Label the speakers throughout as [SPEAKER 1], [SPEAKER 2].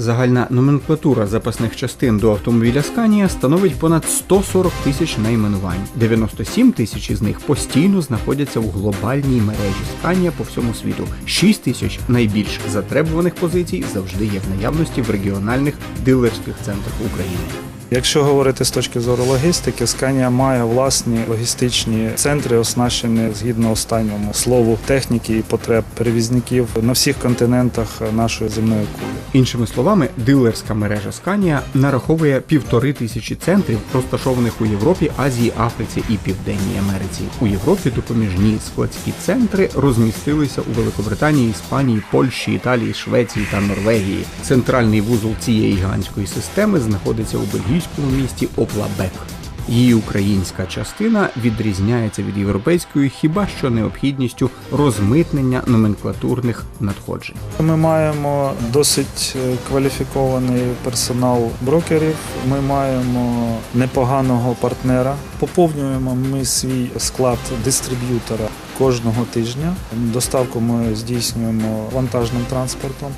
[SPEAKER 1] Загальна номенклатура запасних частин до автомобіля Scania становить понад 140 тисяч найменувань. 97 тисяч із них постійно знаходяться у глобальній мережі Scania по всьому світу. 6 тисяч найбільш затребуваних позицій завжди є в наявності в регіональних дилерських центрах України.
[SPEAKER 2] Якщо говорити з точки зору логістики, Сканія має власні логістичні центри, оснащені згідно останньому слову техніки і потреб перевізників на всіх континентах нашої земної кулі.
[SPEAKER 1] Іншими словами, дилерська мережа Scania нараховує півтори тисячі центрів, розташованих у Європі, Азії, Африці і Південній Америці. У Європі допоміжні складські центри розмістилися у Великобританії, Іспанії, Польщі, Італії, Швеції та Норвегії. Центральний вузол цієї гігантської системи знаходиться у бельгійському місті Оплабек. Її українська частина відрізняється від європейської хіба що необхідністю розмитнення номенклатурних надходжень.
[SPEAKER 2] Ми маємо досить е, кваліфікований персонал брокерів. Ми маємо непоганого партнера. Поповнюємо ми свій склад дистриб'ютора кожного тижня. Доставку ми здійснюємо вантажним транспортом.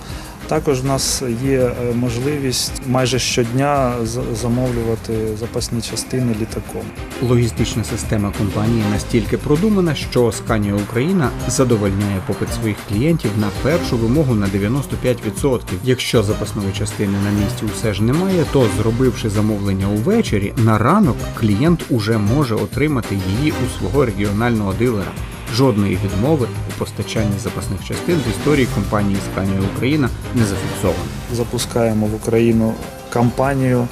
[SPEAKER 2] Також в нас є е, можливість майже щодня замовлювати запасні частини літаком.
[SPEAKER 1] Логістична система компанії настільки продумана, що Scania Україна задовольняє попит своїх клієнтів на першу вимогу на 95%. Якщо запасної частини на місці усе ж немає, то зробивши замовлення увечері, на ранок клієнт уже може отримати її у свого регіонального дилера. Жодної відмови у постачанні запасних частин в історії компанії Scania Україна не зафіксовано.
[SPEAKER 2] Запускаємо в Україну кампанію,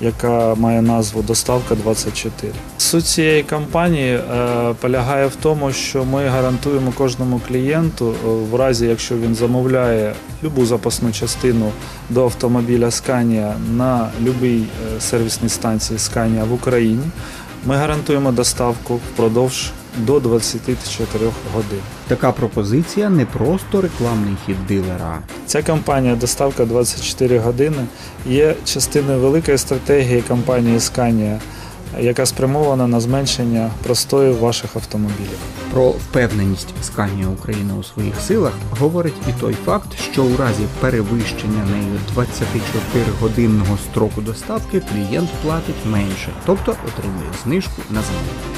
[SPEAKER 2] яка має назву Доставка 24. Суть цієї кампанії е, полягає в тому, що ми гарантуємо кожному клієнту, е, в разі якщо він замовляє любу запасну частину до автомобіля Scania на будь-якій сервісній станції Scania в Україні. Ми гарантуємо доставку впродовж до 24 годин.
[SPEAKER 1] Така пропозиція не просто рекламний хід дилера.
[SPEAKER 2] Ця кампанія Доставка 24 години є частиною великої стратегії компанії Scania, яка спрямована на зменшення простою ваших автомобілів.
[SPEAKER 1] Про впевненість Scania України у своїх силах говорить і той факт, що у разі перевищення нею 24-годинного строку доставки клієнт платить менше, тобто отримує знижку на замовлення.